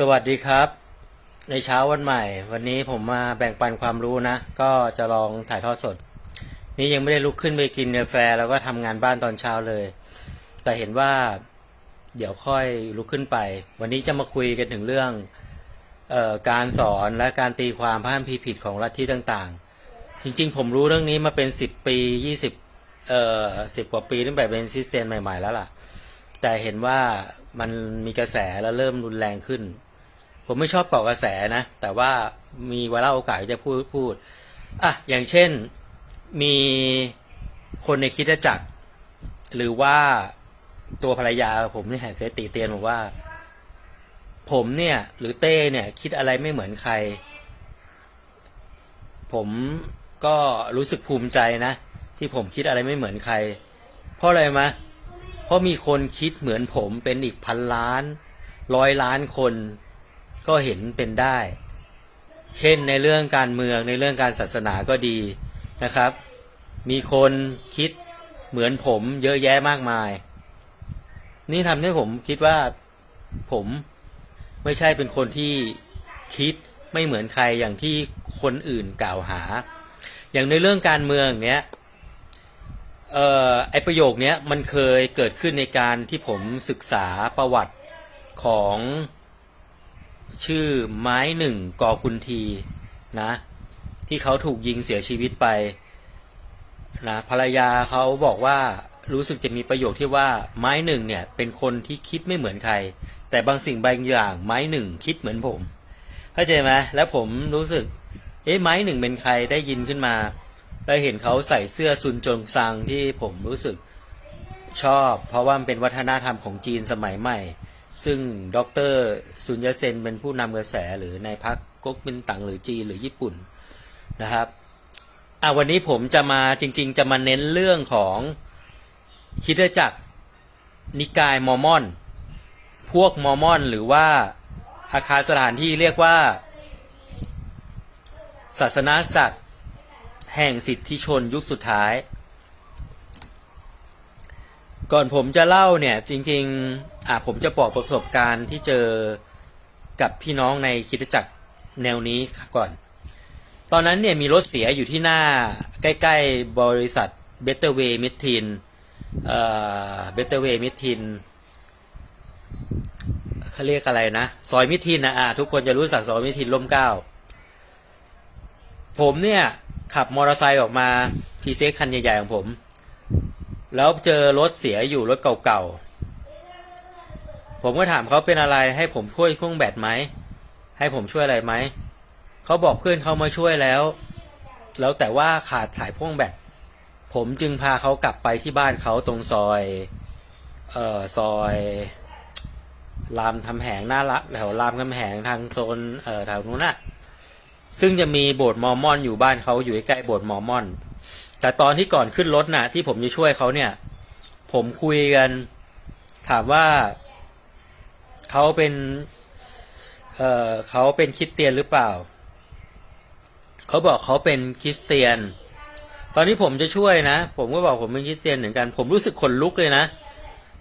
สวัสดีครับ ในเช้าวันใหม่ วันนี้ผมมาแบ่งปันความรู้นะ ก็จะลองถ่ายทอดสด นี่ยังไม่ได้ลุกขึ้นไปกินกาแฟแล้วก็ทำงานบ้านตอนเช้าเลย แต่เห็นว่าเดี๋ยวค่อยลุกขึ้นไป วันนี้จะมาคุยกันถึงเรื่องออการสอนและการตีความพระคัมภีร์ผิดของลัทธิต่างๆ จริงๆ ผมรู้เรื่องนี้มาเป็นสิบปียี่สิบเอ่อสิบกว่าปีตั้งแต่เป็นซิสเตมใหม่ๆแล้วล่ะ แต่เห็นว่ามันมีกระแสแล้วเริ่มรุนแรงขึ้น ผมไม่ชอบเกาะกระแสนะ แต่ว่ามีเวลาโอกาสจะพูดพูดอะอย่างเช่นมีคนในคิดจักร หรือว่าตัวภรรยาผมเนี่ยเคยตีเตียนบอกว่า ผมเนี่ย หรือเต้เนี่ย คิดอะไรไม่เหมือนใคร ผมก็รู้สึกภูมิใจนะ ที่ผมคิดอะไรไม่เหมือนใคร เพราะอะไรมะเพราะมีคนคิดเหมือนผมเป็นอีกพันล้าน ร้อยล้านคน ก็เห็นเป็นได้ เช่นในเรื่องการเมืองในเรื่องการศาสนาก็ดีนะครับ มีคนคิดเหมือนผมเยอะแยะมากมาย นี่ทำให้ผมคิดว่าผมไม่ใช่เป็นคนที่คิดไม่เหมือนใครอย่างที่คนอื่นกล่าวหา อย่างในเรื่องการเมืองเนี้ยเอ่อไอประโยคเนี้ยมันเคยเกิดขึ้นในการที่ผมศึกษาประวัติของ ชื่อไม้หนึ่งกอกุนทีนะ ที่เขาถูกยิงเสียชีวิตไปนะภรรยาเขาบอกว่ารู้สึกจะมีประโยคที่ว่าไม้หนึ่งเนี่ยเป็นคนที่คิดไม่เหมือนใคร แต่บางสิ่งบางอย่างไม้หนึ่งคิดเหมือนผมเข้าใจไหมแล้วผมรู้สึก เอ๊ะไม้หนึ่งเป็นใครได้ยินขึ้นมา แล้วเห็นเขาใส่เสื้อซุนจงซังที่ผมรู้สึกชอบ เพราะว่ามันเป็นวัฒนธรรมของจีนสมัยใหม่ ซึ่งดรซุนยะเซนเป็นผู้นำกระแสหรือในพรรคก๊กมินตั๋งหรือจีนหรือญี่ปุ่นนะครับอะวันนี้ผมจะมาจริง ๆ จะมาเน้นเรื่องของคิดจักรนิกายมอร์มอน พวกมอร์มอน หรือว่าอาคารสถานที่เรียกว่า ศาสนาศักดิ์แห่งสิทธิชนยุคสุดท้าย ก่อนผมจะเล่าเนี่ยจริง ๆ อะผมจะบอกประสบการณ์ที่เจอกับพี่น้องในคิดจักรแนวนี้ก่อน ตอนนั้นเนี่ยมีรถเสียอยู่ที่หน้าใกล้ๆบริษัท Better Way m i d t i n เอ่อ Better Way m i d t i n เขาเรียกอะไรนะ ซอยมิทินนะอะทุกคนจะรู้สักซอยมิทินร่มเก้า ผมเนี่ย ขับมอเตอร์ไซค์ออกมาทีเซ็คันใหญ่ ๆ ของผม แล้วเจอรถเสียอยู่รถเก่าๆ ผมก็ถามเขาเป็นอะไรให้ผมช่วยพ่วงแบตไหม ให้ผมช่วยอะไรไหม เขาบอกเพื่อนเขามาช่วยแล้ว แล้วแต่ว่าขาดสายพ่วงแบต ผมจึงพาเขากลับไปที่บ้านเขาตรงซอย เอ่อ ซอยรามคำแหงหน้าละแถวรามคำแหงทางโซน เอ่อ แถวนู้นน่ะ ซึ่งจะมีโบสถ์มอร์มอนอยู่บ้านเขาอยู่ใกล้โบสถ์มอร์มอน แต่ตอนที่ก่อนขึ้นรถน่ะ ที่ผมจะช่วยเขาเนี่ย ผมคุยกัน ถามว่า เขาเป็น เอ่อเขาเป็นคริสเตียนหรือเปล่า เขาบอกเขาเป็นคริสเตียน ตอนนี้ผมจะช่วยนะ ผมก็บอกผมเป็นคริสเตียนเหมือนกัน ผมรู้สึกขนลุกเลยนะ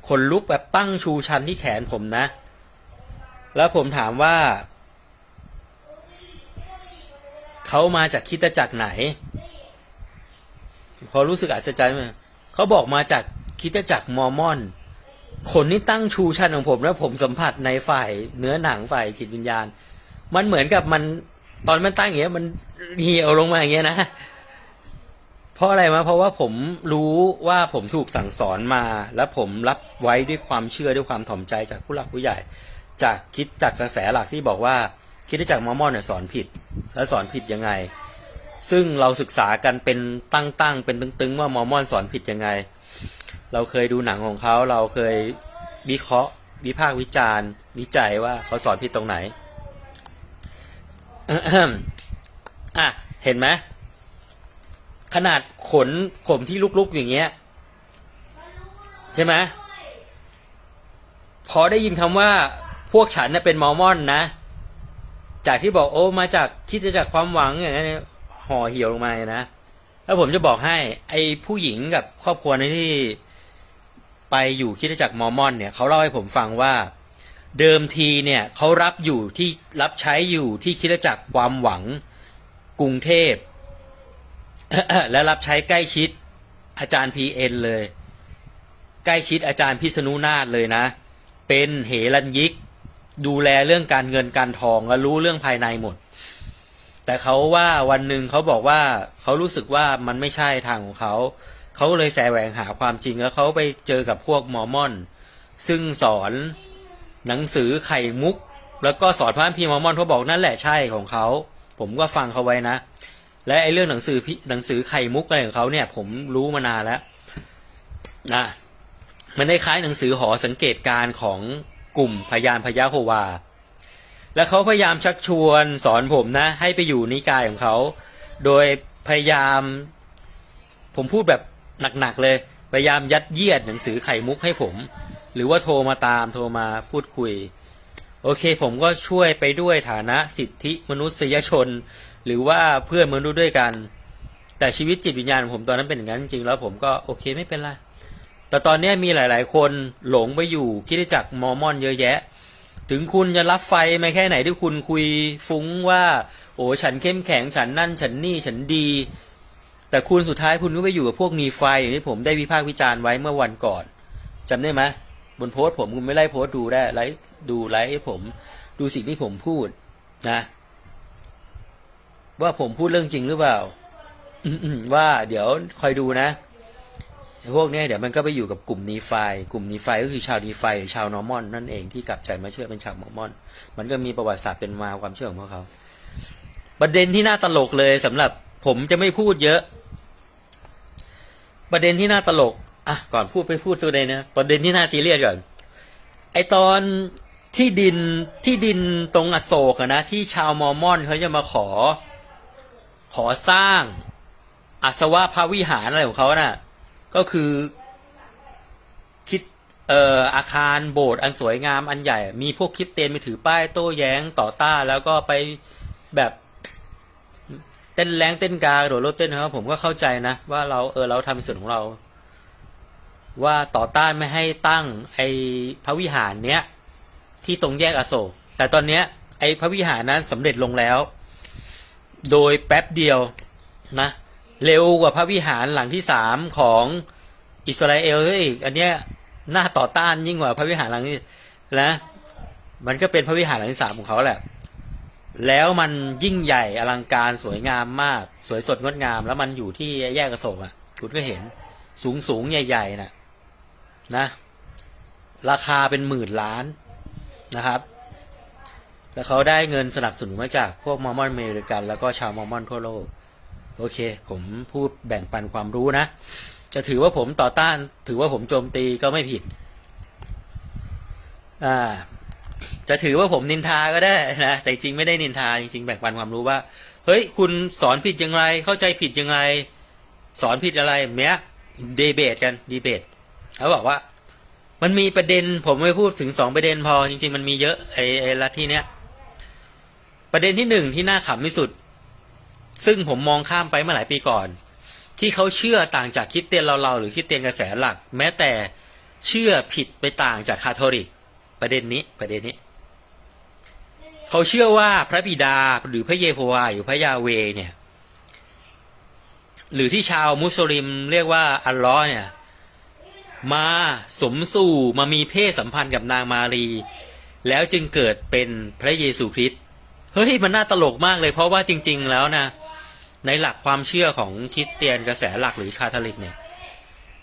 ขนลุกแบบตั้งชูชันที่แขนผมนะ แล้วผมถามว่า เขามาจากคิดจักรไหน พอรู้สึกอัศจรรย์ไหมเขาบอกมาจากคิดจักรมอร์มอน คนนี้ตั้งชูชันของผมแล้วผมสัมผัสในฝ่ายเนื้อหนังฝ่ายจิตวิญญาณ มันเหมือนกับมันตอนมันตั้งอย่างเงี้ยมันเหี่ยวลงมาอย่างเงี้ยนะเพราะอะไรมาเพราะว่าผมรู้ว่าผมถูกสั่งสอนมา และผมรับไว้ด้วยความเชื่อด้วยความถ่อมใจจากผู้หลักผู้ใหญ่ จากคิดจากกระแสหลักที่บอกว่าคิดจากมอมอนเนี่ยสอนผิด และสอนผิดยังไง ซึ่งเราศึกษากันเป็นตั้งๆเป็นตึงๆว่ามอมอนสอนผิดยังไง เราเคยดูหนังของเขา เราเคยวิเคราะห์ วิพากษ์วิจารณ์ วิจัยว่าเขาสอนผิดตรงไหนอะเห็นไหมขนาดขนผมที่ลุกๆอย่างเงี้ย ใช่ไหมพอได้ยินคำว่าพวกฉันเน่ะเป็นมอร์มอนนะ จากที่บอกโอ้มาจากคิดจะจากความหวังอย่างนี้นห่อเหี่ยวลงมานะ แล้วผมจะบอกให้ ไอ้ผู้หญิงกับครอบครัวในที่ ไปอยู่คิดจักรมอร์มอนเนี่ยเขาเล่าให้ผมฟังว่าเดิมทีเนี่ยเขารับอยู่ที่รับใช้อยู่ที่คิดจักรความหวังกรุงเทพและรับใช้ใกล้ชิดอาจารย์พีเอ็นเลย ใกล้ชิดอาจารย์พิษณุนาถเลยนะ เป็นเหรัญยิก ดูแลเรื่องการเงินการทองและรู้เรื่องภายในหมด แต่เขาว่าวันหนึ่งเขาบอกว่าเขารู้สึกว่ามันไม่ใช่ทางของเขา เขาเลยแสวงหาความจริงแล้วเขาไปเจอกับพวกมอร์มอน ซึ่งสอนหนังสือไข่มุก แล้วก็สอนพระคัมภีร์มอร์มอนเขาบอกนั่นแหละใช่ของเขา ผมก็ฟังเขาไว้นะ และไอ้เรื่องหนังสือพิหนังสือไข่มุกอะไรของเขาเนี่ย ผมรู้มานานแล้วนะมันได้คล้ายหนังสือหอสังเกตการ์ของกลุ่มพยานพยาโฮวา และเขาพยายามชักชวนสอนผมนะ ให้ไปอยู่นิกายของเขา โดยพยายาม ผมพูดแบบ หนักๆเลย พยายามยัดเยียดหนังสือไข่มุกให้ผม หรือว่าโทรมาตามโทรมาพูดคุย โอเคผมก็ช่วยไปด้วยฐานะสิทธิมนุษยชน หรือว่าเพื่อนมนุษย์ด้วยกัน แต่ชีวิตจิตวิญญาณของผมตอนนั้นเป็นอย่างนั้นจริงๆแล้วผมก็โอเคไม่เป็นไรแต่ตอนนี้มีหลาย ๆ คนหลงไปอยู่คิดจักมอมอนเยอะแยะ ถึงคุณจะรับไฟมาแค่ไหนที่คุณคุยฟุ้งว่า โอ้ฉันเข้มแข็งฉันนั่นฉันนี่ฉันดี แต่คุณสุดท้ายคุณก็ไปอยู่กับพวกมีไฟอย่างที่ผมได้วิพากษ์วิจารณ์ไว้เมื่อวันก่อนจำได้ไหมบนโพสต์ผมคุณไม่ไล่โพสต์ดูได้ไลฟ์ดูไลฟ์ให้ผม ดูสิ่งที่ผมพูดนะ ว่าผมพูดเรื่องจริงหรือเปล่าว่าเดี๋ยวคอยดูนะพวกนี้เดี๋ยวมันก็ไปอยู่กับกลุ่มนีไฟกลุ่มนีไฟก็คือชาวนีไฟหรือชาวนอร์มอนนั่นเองที่กลับใจมาเชื่อเป็นชาวมอร์มอน มันก็มีประวัติศาสตร์เป็นมาความเชื่อของพวกเขา ประเด็นที่น่าตลกเลยสำหรับผมจะไม่พูดเยอะ ประเด็นที่น่าตลกอะก่อนพูดไปพูดตัวใดนนะประเด็นที่น่าซีเรียสก่อนไอตอนที่ดินที่ดินตรงอโศกนะที่ชาวมอร์มอนเขาจะมาขอ ขอสร้างอัศวะพระวิหารอะไรของเขาน่ะ ก็คือคิดเอ่ออาคารโบสถ์อันสวยงามอันใหญ่ มีพวกคิดเตียนไปถือป้ายโต้แย้งต่อต้านแล้วก็ไปแบบ เต้นแรงเต้นกาโดดรถเต้นครับผมก็เข้าใจนะ ว่าเราเออเราทำในส่วนของเรา ว่าต่อต้านไม่ให้ตั้ง ไอพระวิหารเนี้ยที่ตรงแยกอโศกแต่ตอนเนี้ย ไอพระวิหารนั้นสำเร็จลงแล้ว โดยแป๊บเดียวนะ เร็วกว่าพระวิหารหลังที่สามของอิสราเอลซะอีก อันเนี้ยน่าต่อต้านยิ่งกว่าพระวิหารหลังนี้นะมันก็เป็นพระวิหารหลังที่สามของเขาแหละ แล้วมันยิ่งใหญ่อลังการสวยงามมาก สวยสดงดงาม แล้วมันอยู่ที่แยกอโศกอะคุณก็เห็น สูงสูงใหญ่ๆนะนะ ราคาเป็นหมื่นล้านนะครับ แล้วเขาได้เงินสนับสนุนมาจากพวกมอร์มอนอเมริกัน แล้วก็ชาวมอร์มอนทั่วโลก โอเค ผมพูดแบ่งปันความรู้นะ จะถือว่าผมต่อต้าน ถือว่าผมโจมตีก็ไม่ผิด อ่า จะถือว่าผมนินทาก็ได้นะแต่จริงไม่ได้นินทาจริงๆแบ่งปันความรู้ว่า เฮ้ย คุณสอนผิดยังไงเข้าใจผิดยังไง สอนผิดอะไรเนี้ยดีเบตกันดีเบตเขาบอกว่า มันมีประเด็นผมไม่พูดถึงสองประเด็นพอจริง ๆ มันมีเยอะไอ้ไอ้ลัทธิเนี้ยประเด็นที่หนึ่งที่น่าขำที่สุด ซึ่งผมมองข้ามไปเมื่อหลายปีก่อน ที่เขาเชื่อต่างจากคิดเตียนเราๆหรือคิดเตียนกระแสหลัก แม้แต่เชื่อผิดไปต่างจากคาทอลิก ประเด็นนี้ประเด็นนี้ เขาเชื่อว่าพระบิดาหรือพระเยโฮวาหรือพระยาเวเนี่ย หรือที่ชาวมุสลิมเรียกว่าอัลลอฮ์เนี่ย มาสมสู่มามีเพศสัมพันธ์กับนางมารี แล้วจึงเกิดเป็นพระเยซูคริสต์เฮ้ยมันน่าตลกมากเลยเพราะว่าจริง ๆ แล้วนะในหลักความเชื่อของคริสเตียนกระแสหลักหรือคาทอลิกเนี่ย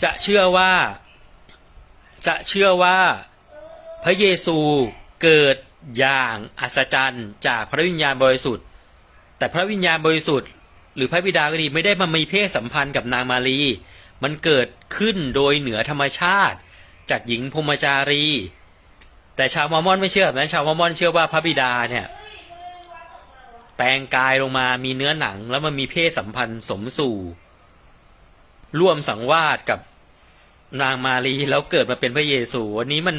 จะเชื่อว่า จะเชื่อว่า พระเยซูเกิดอย่างอัศจรรย์จากพระวิญญาณบริสุทธิ์ แต่พระวิญญาณบริสุทธิ์ หรือพระบิดาก็ดีไม่ได้มามีเพศสัมพันธ์กับนางมารี มันเกิดขึ้นโดยเหนือธรรมชาติ จากหญิงพมจารี แต่ชาวมอมอนไม่เชื่อแบบนั้นชาวมอมอนเชื่อว่าพระบิดาเนี่ยแปลงกายลงมามีเนื้อหนังแล้วมันมีเพศสัมพันธ์สมสู่ ร่วมสังวาสกับนางมารีแล้วเกิดมาเป็นพระเยซูอันนี้มัน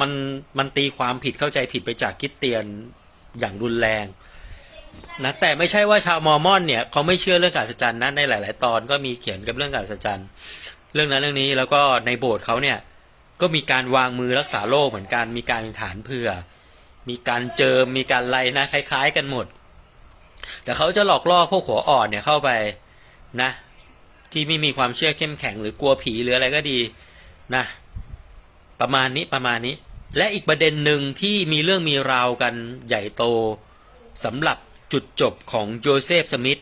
มันมันตีความผิดเข้าใจผิดไปจากคิดเตียนอย่างรุนแรงนะแต่ไม่ใช่ว่าชาวมอร์มอนเนี่ยเขาไม่เชื่อเรื่องการสัจจันนะในหลาย ๆ ตอนก็มีเขียนกับเรื่องการสัจจันเรื่องนั้นเรื่องนี้แล้วก็ในโบสถ์เขาเนี่ยก็มีการวางมือรักษาโรคเหมือนกันมีการฐานเผื่อ มีการเจิมมีการไล่นะคล้าย ๆ กันหมด แต่เขาจะหลอกล่อพวกหัวอ่อนเนี่ยเข้าไปนะ ที่ไม่มีความเชื่อเข้มแข็งหรือกลัวผีหรืออะไรก็ดีนะ ประมาณนี้ประมาณนี้ และอีกประเด็นหนึ่งที่มีเรื่องมีราวกันใหญ่โตสำหรับจุดจบของโจเซฟสมิธ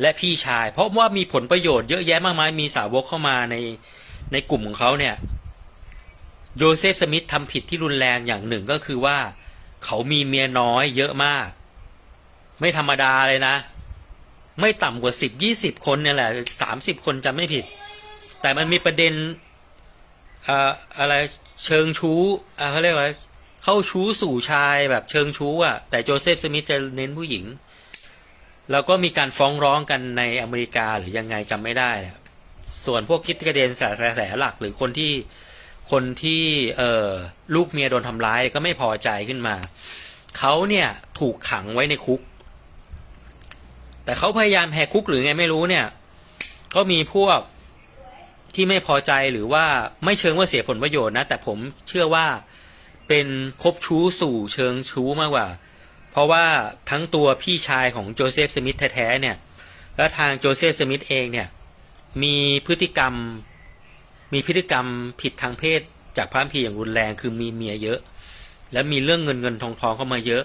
และพี่ชาย เพราะว่ามีผลประโยชน์เยอะแยะมากมายมีสาวกเข้ามาในในกลุ่มของเขาเนี่ยโยเซฟสมิธทำผิดที่รุนแรงอย่างหนึ่งก็คือว่า เขามีเมียน้อยเยอะมาก ไม่ธรรมดาเลยนะ ไม่ต่ำกว่าสิบยี่สิบคนเนี่ยแหละสามสิบคนจำไม่ผิด แต่มันมีประเด็น อ่ออะไรเชิงชู้อ่าเขาเรียกว่าเข้าชู้สู่ชายแบบเชิงชู้อะ แต่โจเซฟสมิธจะเน้นผู้หญิง แล้วก็มีการฟ้องร้องกันในอเมริกาหรือยังไงจำไม่ได้ ส่วนพวกคิดกระเด็นแสแสหลักหรือคนที่คนที่เออลูกเมียโดนทำร้ายก็ไม่พอใจขึ้นมา เขาเนี่ยถูกขังไว้ในคุก แต่เขาพยายามแหกคุกหรือไงไม่รู้เนี่ย ก็มีพวก ที่ไม่พอใจหรือว่าไม่เชิงว่าเสียผลประโยชน์นะ แต่ผมเชื่อว่าเป็นคบชู้สู่เชิงชู้มากกว่า เพราะว่าทั้งตัวพี่ชายของโจเซฟสมิธแท้ๆเนี่ย และทางโจเซฟสมิธเองเนี่ย มีพฤติกรรม มีพฤติกรรมผิดทางเพศจากพระคัมภีอย่างรุนแรงคือมีเมียเยอะ และมีเรื่องเงินเงินทองทองเข้ามาเยอะ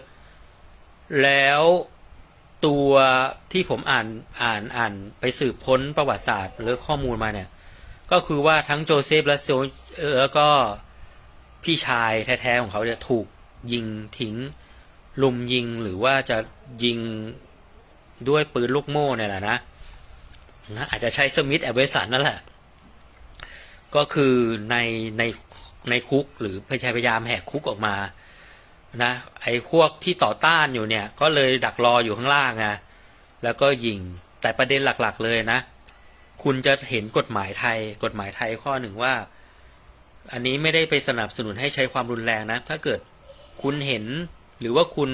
แล้วตัวที่ผมอ่านอ่านอ่านไปสืบค้นประวัติศาสตร์หรือข้อมูลมาเนี่ย ก็คือว่าทั้งโจเซฟและโซแล้วก็พี่ชายแท้ๆของเขาเนี่ยถูกยิงทิ้งลุมยิงหรือว่าจะยิงด้วยปืนลูกโม่เนี่ยแหละนะนะอาจจะใช้สมิธแอเวสันนั่นแหละ ก็คือในในในคุกหรือพยายามแหกคุกออกมานะไอ้พวกที่ต่อต้านอยู่เนี่ย ก็เลยดักรออยู่ข้างล่างไงแล้วก็ยิงแต่ประเด็นหลักๆเลยนะ คุณจะเห็นกฎหมายไทย กฎหมายไทยข้อหนึ่งว่า อันนี้ไม่ได้ไปสนับสนุนให้ใช้ความรุนแรงนะ ถ้าเกิดคุณเห็นหรือว่าคุณ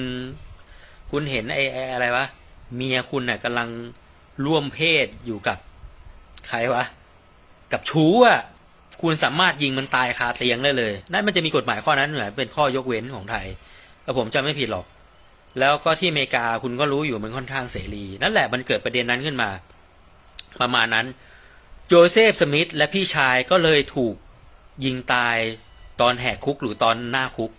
คุณเห็นไอ้อะไรวะเมียคุณน่ะกำลังร่วมเพศอยู่กับใครวะ กับชู้อะคุณสามารถยิงมันตายคาเตียงได้เลย นั่นมันจะมีกฎหมายข้อนั้นเหมือนเป็นข้อยกเว้นของไทยแต่ผมจำไม่ผิดหรอก แล้วก็ที่อเมริกาคุณก็รู้อยู่มันค่อนข้างเสรี นั่นแหละมันเกิดประเด็นนั้นขึ้นมา ประมาณนั้น โจเซฟสมิธและพี่ชายก็เลยถูกยิงตายตอนแหกคุกหรือตอนหน้าคุก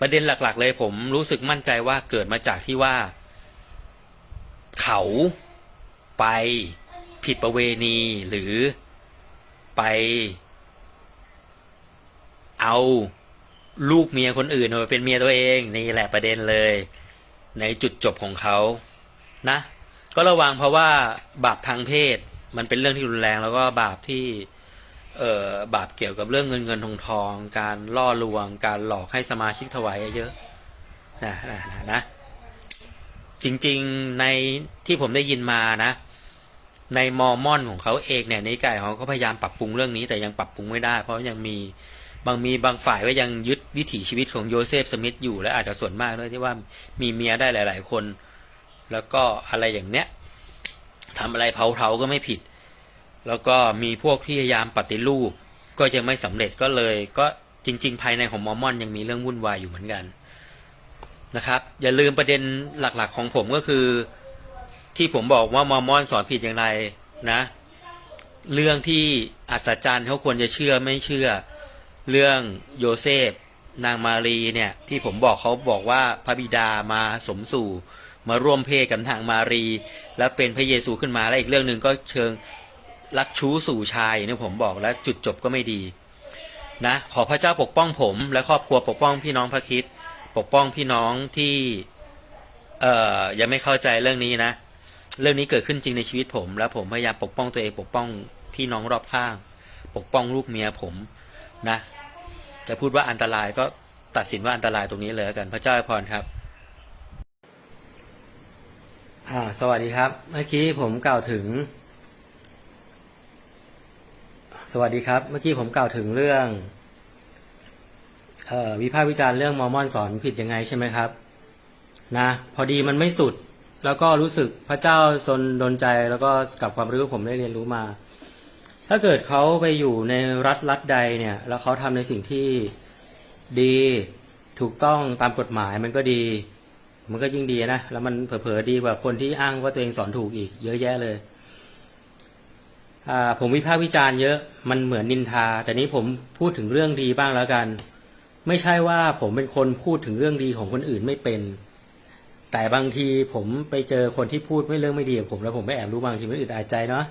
ประเด็นหลักๆ เลยผมรู้สึกมั่นใจว่าเกิดมาจากที่ว่า เขาไปผิดประเวณีหรือไป เอาลูกเมียคนอื่นมาเป็นเมียตัวเอง นี่แหละประเด็นเลย ในจุดจบของเขานะ ก็ระวังเพราะว่าบาปทางเพศ มันเป็นเรื่องที่รุนแรงแล้วก็บาปที่เอ่อบาปเกี่ยวกับเรื่องเงินเงินทองทอง การล่อลวง การหลอกให้สมาชิกถวายเยอะนะนะนะนะจริงๆในที่ผมได้ยินมานะ ในมอร์มอนของเขาเองเนี่ยในกายของเขาพยายามปรับปรุงเรื่องนี้แต่ยังปรับปรุงไม่ได้ เพราะยังมีบางมีบางฝ่ายก็ยังยึดวิถีชีวิตของโยเซฟสมิธอยู่และอาจจะส่วนมากด้วยที่ว่ามีเมียได้หลาย ๆ คน แล้วก็อะไรอย่างเนี้ยทำอะไรเผาๆก็ไม่ผิด แล้วก็มีพวกที่พยายามปฏิรูป ก็ยังไม่สำเร็จก็เลย ก็จริง ๆ ภายในของมอร์มอนยังมีเรื่องวุ่นวายอยู่เหมือนกันนะครับ อย่าลืมประเด็นหลักๆของผมก็คือ ที่ผมบอกว่ามอร์มอนสอนผิดอย่างไรนะ เรื่องที่อัศจรรย์เขาควรจะเชื่อไม่เชื่อ เรื่องโยเซฟนางมารีเนี่ยที่ผมบอกเขาบอกว่าพระบิดามาสมสู่ มาร่วมเพศกับนางมารี แล้วเป็นพระเยซูขึ้นมาแล้วอีกเรื่องหนึ่งก็เชิงรักชู้สู่ชายอย่างที่ผมบอกแล้วจุดจบก็ไม่ดีนะขอพระเจ้าปกป้องผม และครอบครัวปกป้องพี่น้องพระคิดปกป้องพี่น้องที่เอ่อยังไม่เข้าใจเรื่องนี้นะ เรื่องนี้เกิดขึ้นจริงในชีวิตผม แล้วผมพยายามปกป้องตัวเองปกป้องพี่น้องรอบข้าง ปกป้องลูกเมียผมนะจะพูดว่าอันตรายก็ตัดสินว่าอันตรายตรงนี้เลยกันพระเจ้าอวยพรครับ สวัสดีครับ เมื่อกี้ผมกล่าวถึง สวัสดีครับ เมื่อกี้ผมกล่าวถึงเรื่องออวิพากษ์วิจารณ์เรื่องมอร์มอนสอนผิดยังไงใช่ไหมครับ นะ พอดีมันไม่สุด แล้วก็รู้สึกพระเจ้าทรงดลใจแล้วก็กับความรู้ผมได้เรียนรู้มา ถ้าเกิดเขาไปอยู่ในรัฐรัฐใดเนี่ย แล้วเขาทำในสิ่งที่ดีถูกต้องตามกฎหมายมันก็ดี มันก็ยิ่งดีนะ แล้วมันเผลอๆดีกว่าคนที่อ้างว่าตัวเองสอนถูกอีก เยอะแยะเลยอ่าผมวิพากษ์วิจารณ์เยอะ มันเหมือนนินทา แต่นี้ผมพูดถึงเรื่องดีบ้างแล้วกัน ไม่ใช่ว่าผมเป็นคนพูดถึงเรื่องดีของคนอื่นไม่เป็น แต่บางทีผมไปเจอคนที่พูดไม่เรื่องไม่ดีกับผมแล้วผมไม่แอบรู้บางทีมันอึดอัดใจเนาะ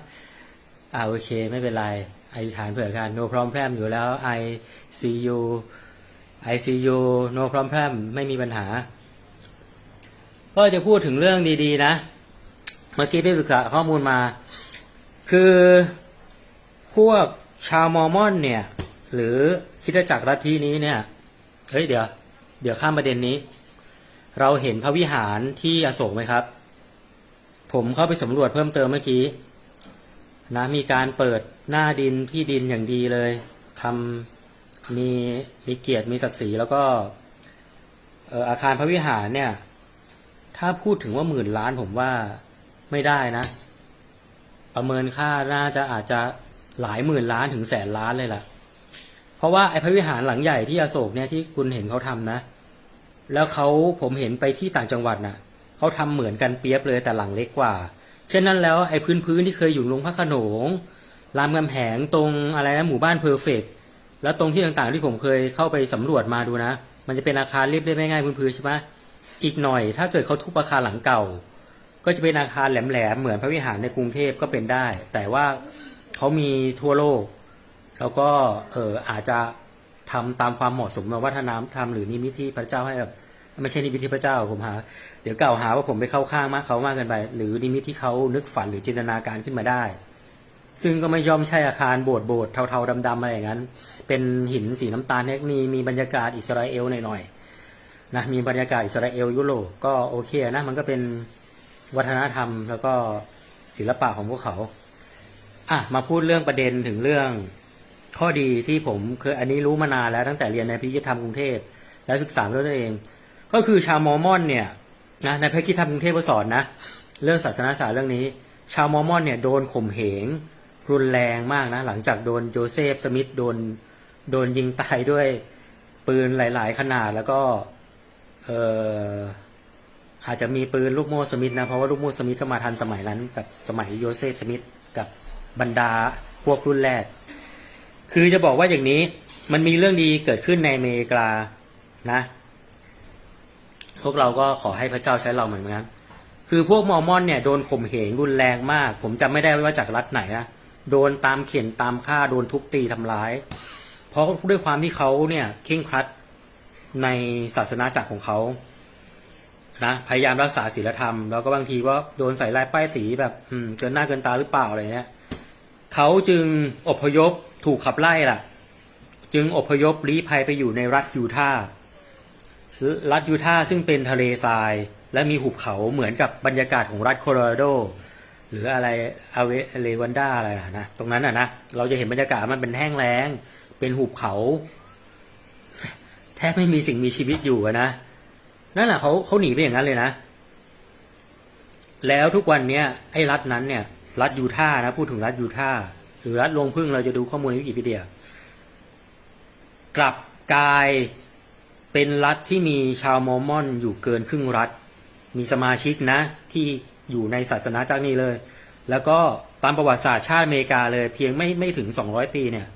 อ่าโอเค ไม่เป็นไร ไอฐานเผื่อกัน no problem อยู่แล้ว I see you I see you no problem ไม่มีปัญหา ก็จะพูดถึงเรื่องดีๆ นะ เมื่อกี้ไปศึกษาข้อมูลมา คือพวกชาวมอร์มอนเนี่ย หรือคิดจักรลัทธินี้เนี่ย เฮ้ยเดี๋ยว เดี๋ยวข้ามประเด็นนี้ เราเห็นพระวิหารที่อโศกไหมครับ ผมเข้าไปสำรวจเพิ่มเติมเมื่อกี้ นะมีการเปิดหน้าดินที่ดินอย่างดีเลยทำมีมีเกียรติมีศักดิ์ศรีแล้วก็อาคารพระวิหารเนี่ย ถ้าพูดถึงว่าหมื่นล้านผมว่าไม่ได้นะ ประเมินค่าน่าจะอาจจะหลายหมื่นล้านถึงแสนล้านเลยล่ะ เพราะว่าไอ้พระวิหารหลังใหญ่ที่อโศกเนี่ยที่คุณเห็นเขาทำนะ แล้วเขาผมเห็นไปที่ต่างจังหวัดน่ะเขาทำเหมือนกันเปียบเลยแต่หลังเล็กกว่า เช่นนั้นแล้วไอ้พื้นพื้นที่เคยอยู่ลงพระขนงรามคำแหงตรงอะไรนะหมู่บ้านเพอร์เฟกแล้วตรงที่ต่างๆที่ผมเคยเข้าไปสำรวจมาดูนะ มันจะเป็นอาคารเรียบๆง่ายๆพื้นๆใช่ไหม อีกหน่อยถ้าเกิดเขาทุบอาคารหลังเก่า ก็จะเป็นอาคารแหลมๆเหมือนพระวิหารในกรุงเทพก็เป็นได้ แต่ว่าเขามีทั่วโลก แล้วก็เอออาจจะทำตามความเหมาะสมวัฒนธรรมหรือนิมิตที่พระเจ้าให้กับไม่ใช่นิมิตที่พระเจ้าผมหา เดี๋ยวกล่าวหาว่าผมไปเข้าข้างมากเขามากเกินไป หรือนิมิตที่เขานึกฝันหรือจินตนาการขึ้นมาได้ ซึ่งก็ไม่ย่อมใช่อาคารโบสถ์โบสถ์เทาๆดำๆอะไรอย่างนั้น เป็นหินสีน้ำตาลเนี่ยมีมีบรรยากาศอิสราเอลหน่อยๆ นะมีบรรยากาศอิสราเอลยุโรปก็โอเคนะมันก็เป็นวัฒนธรรมแล้วก็ศิลปะของพวกเขาอะมาพูดเรื่องประเด็นถึงเรื่องข้อดีที่ผมเคยอันนี้รู้มานานแล้วตั้งแต่เรียนในพิพิธภัณฑ์กรุงเทพและศึกษาด้วยตัวเอง ก็คือชาวมอร์มอนเนี่ยนะในพิพิธภัณฑ์กรุงเทพก็สอนนะเรื่องศาสนาศาสตร์เรื่องนี้ ชาวมอร์มอนเนี่ยโดนข่มเหงรุนแรงมากนะหลังจากโดนโจเซฟสมิธโดนโดนยิงตายด้วยปืนหลาย ๆ ขนาดแล้วก็ เอออาจจะมีปืนลูกโม่สมิธนะเพราะว่าลูกโม่สมิธก็มาทันสมัยนั้น กับสมัยโยเซฟสมิธกับบรรดาพวกรุ่นแรก คือจะบอกว่าอย่างนี้มันมีเรื่องดีเกิดขึ้นในอเมริกานะ พวกเราก็ขอให้พระเจ้าใช้เราเหมือนกันคือพวกมอร์มอนเนี่ยโดนข่มเหงรุนแรงมาก ผมจำไม่ได้ว่าจากรัฐไหนนะโดนตามเขียนตามฆ่าโดนทุบตีทำร้าย เพราะด้วยความที่เขาเนี่ยเคร่งครัด ในศาสนาจักรของเขานะพยายามรักษาศีลธรรม แล้วก็บางทีว่าโดนใส่ลายป้ายสีแบบอืมเกินหน้าเกินตาหรือเปล่าอะไรเงี้ยเขาจึงอพยพถูกขับไล่ล่ะ จึงอพยพลี้ภัยไปอยู่ในรัฐยูทาห์รัฐยูทาห์ซึ่งเป็นทะเลทราย และมีหุบเขาเหมือนกับบรรยากาศของรัฐโคโลราโด หรืออะไรอาเวเลวันดาอะไรนะตรงนั้นอะนะเราจะเห็นบรรยากาศมันเป็นแห้งแล้ง เป็นหุบเขา บไม่มีสิ่งมีชีวิตอยู่นะนั่นแหละเขาเขาหนีไปอย่างนั้นเลยนะ แล้วทุกวันเนี้ยไอ้รัฐนั้นเนี่ย รัฐยูทาห์นะพูดถึงรัฐยูทาห์หรือรัฐลงพึ่งเราจะดูข้อมูลในวิกิพีเดีย กลับกลายเป็นรัฐที่มีชาวมอร์มอนอยู่เกินครึ่งรัฐ มีสมาชิกนะ ที่อยู่ในศาสนาจักนี้เลย แล้วก็ตามประวัติศาสตร์ชาติอเมริกาเลย เพียงไม่ไม่ถึง 200 ปีเนี่ย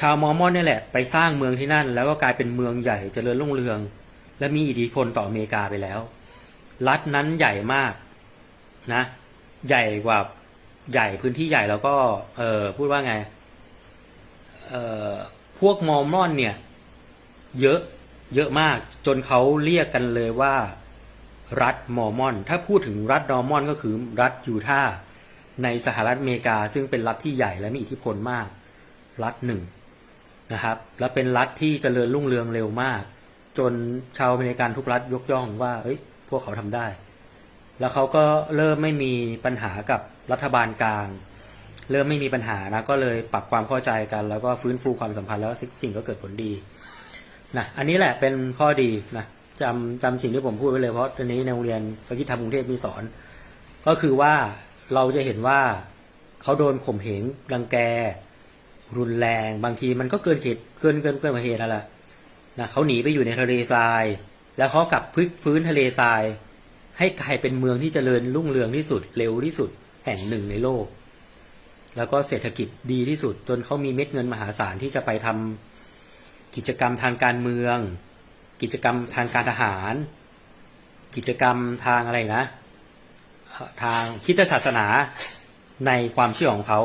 ชาวมอร์มอนนี่แหละไปสร้างเมืองที่นั่น แล้วก็กลายเป็นเมืองใหญ่เจริญรุ่งเรือง และมีอิทธิพลต่ออเมริกาไปแล้ว รัฐนั้นใหญ่มากนะ ใหญ่กว่าใหญ่พื้นที่ใหญ่แล้วก็ เออพูดว่าไง เออพวกมอร์มอนเนี่ย เยอะเยอะมากจนเขาเรียกกันเลยว่า รัฐมอร์มอน ถ้าพูดถึงรัฐมอร์มอนก็คือรัฐยูทาห์ในสหรัฐอเมริกา ซึ่งเป็นรัฐที่ใหญ่และมีอิทธิพลมาก รัฐหนึ่ง นะครับ และเป็นรัฐที่เจริญรุ่งเรืองเร็วมาก จนชาวอเมริกันทุกรัฐยกย่องว่าเฮ้ยพวกเขาทำได้ แล้วเขาก็เริ่มไม่มีปัญหากับรัฐบาลกลาง เริ่มไม่มีปัญหานะก็เลยปรับความเข้าใจกัน แล้วก็ฟื้นฟูความสัมพันธ์แล้วสิ่งก็เกิดผลดีนะอันนี้แหละเป็นข้อดีนะจำจำสิ่งที่ผมพูดไว้เลยเพราะตอนนี้ในโรงเรียนพระคิดธรรมกรุงเทพมีสอน ก็คือว่าเราจะเห็นว่าเขาโดนข่มเหงรังแก รุนแรงบางทีมันก็เกินเหตุเกินเกินเกินกว่าเหตุแล้วล่ะนะเขาหนีไปอยู่ในทะเลทราย แล้วเขากลับพลิกฟื้นทะเลทราย ให้กลายเป็นเมืองที่เจริญรุ่งเรืองที่สุดเร็วที่สุดแห่งหนึ่งในโลก แล้วก็เศรษฐกิจดีที่สุด จนเขามีเม็ดเงินมหาศาลที่จะไปทำกิจกรรมทางการเมือง กิจกรรมทางการทหาร กิจกรรมทางอะไรนะ ทางคิดศาสนาในความเชื่อของเขา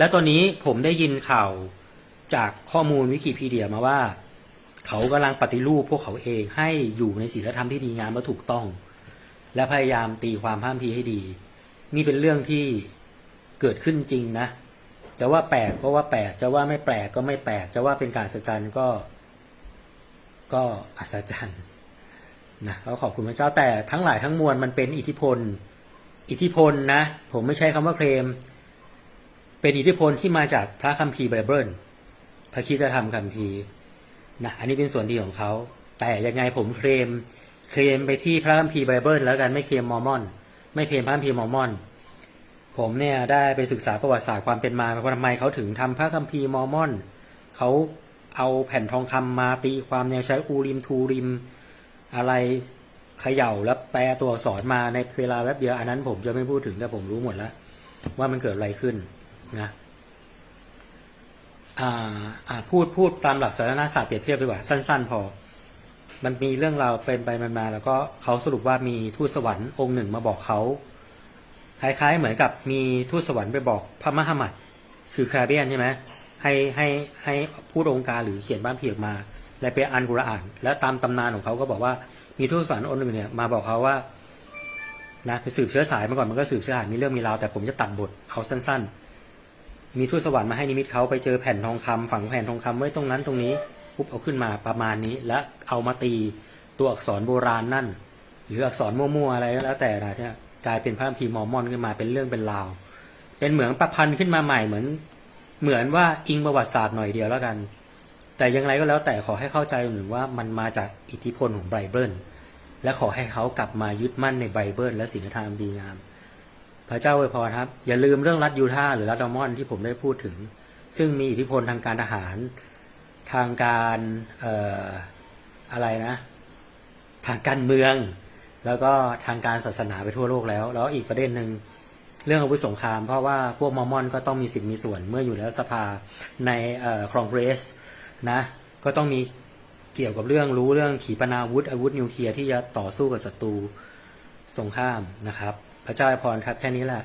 และตอนนี้ผมได้ยินข่าวจากข้อมูลวิกิพีเดียมาว่า เขากำลังปฏิรูปพวกเขาเองให้อยู่ในศีลธรรมที่ดีงามและถูกต้อง และพยายามตีความพามพีให้ดี นี่เป็นเรื่องที่เกิดขึ้นจริงนะจะว่าแปลกก็ว่าแปลกจะว่าไม่แปลกก็ไม่แปลกจะว่าเป็นการอัศจรรย์ก็ ก็อัศจรรย์นะก็ขอบคุณพระเจ้าแต่ทั้งหลายทั้งมวลมันเป็นอิทธิพล อิทธิพลนะ ผมไม่ใช้คำว่าเคลม เป็นอิทธิพลที่มาจากพระคัมภีร์ไบเบิลพระคริสตธรรมคัมภีร์นะอันนี้เป็นส่วนดีของเขา แต่ยังไงผมเคลมเคลมไปที่พระคัมภีร์ไบเบิลแล้วกันไม่เคลมมอร์มอน ไม่เคลมพระคัมภีร์มอร์มอน ผมเนี่ยได้ไปศึกษาประวัติศาสตร์ความเป็นมาว่าทำไมเขาถึงทำพระคัมภีร์มอร์มอนเขาเอาแผ่นทองคำมาตีความแนวใช้อูริมทูริม อะไรเขย่าแล้วแปลตัวอักษรมาในเวลาแป๊บเดียวอันนั้นผมจะไม่พูดถึงแต่ผมรู้หมดแล้ว ว่ามันเกิดอะไรขึ้น นะอ่าอ่าพูดพูดตามหลักสารศาสตร์เปรียบเทียบดีกว่าสั้น ๆ พอ มันมีเรื่องราวเป็นไปมันมา แล้วก็เขาสรุปว่ามีทูตสวรรค์องค์หนึ่งมาบอกเขาคล้าย ๆ เหมือนกับมีทูตสวรรค์ไปบอกพระมหามัดคือคาเบียนใช่ไหมให้ให้ให้พูดองค์การหรือเขียนบ้านเพียกมา และไปอ่านกุรอาน แล้วตามตำนานของเขาก็บอกว่ามีทูตสวรรค์องค์หนึ่งเนี่ยมาบอกเขาว่านะไปสืบเชื้อสายมาก่อนมันก็สืบเชื้อสายมีเรื่องมีราวแต่ผมจะตัดบทเอาสั้น ๆ มีทูตสวรรค์มาให้นิมิตเขาไปเจอแผ่นทองคำฝังแผ่นทองคำไว้ตรงนั้นตรงนี้ปุ๊บเอาขึ้นมาประมาณนี้ และเอามาตีตัวอักษรโบราณนั่น หรืออักษรมั่วๆอะไรก็แล้วแต่นะเนี่ยกลายเป็นพระคัมภีร์มอร์มอนขึ้นมาเป็นเรื่องเป็นราว เป็นเหมือนประพันธ์ขึ้นมาใหม่เหมือน เหมือนว่าอิงประวัติศาสตร์หน่อยเดียวแล้วกัน แต่อยังไรก็แล้วแต่ขอให้เข้าใจหนึ่งว่ามันมาจากอิทธิพลของไบเบิลและขอให้เขากลับมายึดมั่นในไบเบิลและศีลธรรมดีงาม พระเจ้าอวยพรครับ อย่าลืมเรื่องรัฐยูทาห์หรือรัฐอมอนด์ที่ผมได้พูดถึง ซึ่งมีอิทธิพลทางการทหาร ทางการอออะไรนะ ทางการเมือง แล้วก็ทางการศาสนาไปทั่วโลกแล้ว แล้วอีกประเด็นหนึ่งเรื่องอาวุธสงคราม เพราะว่าพวกมอมอนก็ต้องมีสิทธิ์มีส่วนเมื่ออยู่แล้วสภาในครองเกรสนะ ก็ต้องมีเกี่ยวกับเรื่องรู้เรื่องขีปนาวุธอาวุธนิวเคลียร์ที่จะต่อสู้กับศัตรูสงครามนะครับ พระเจ้าอวยพรครับแค่นี้แหละ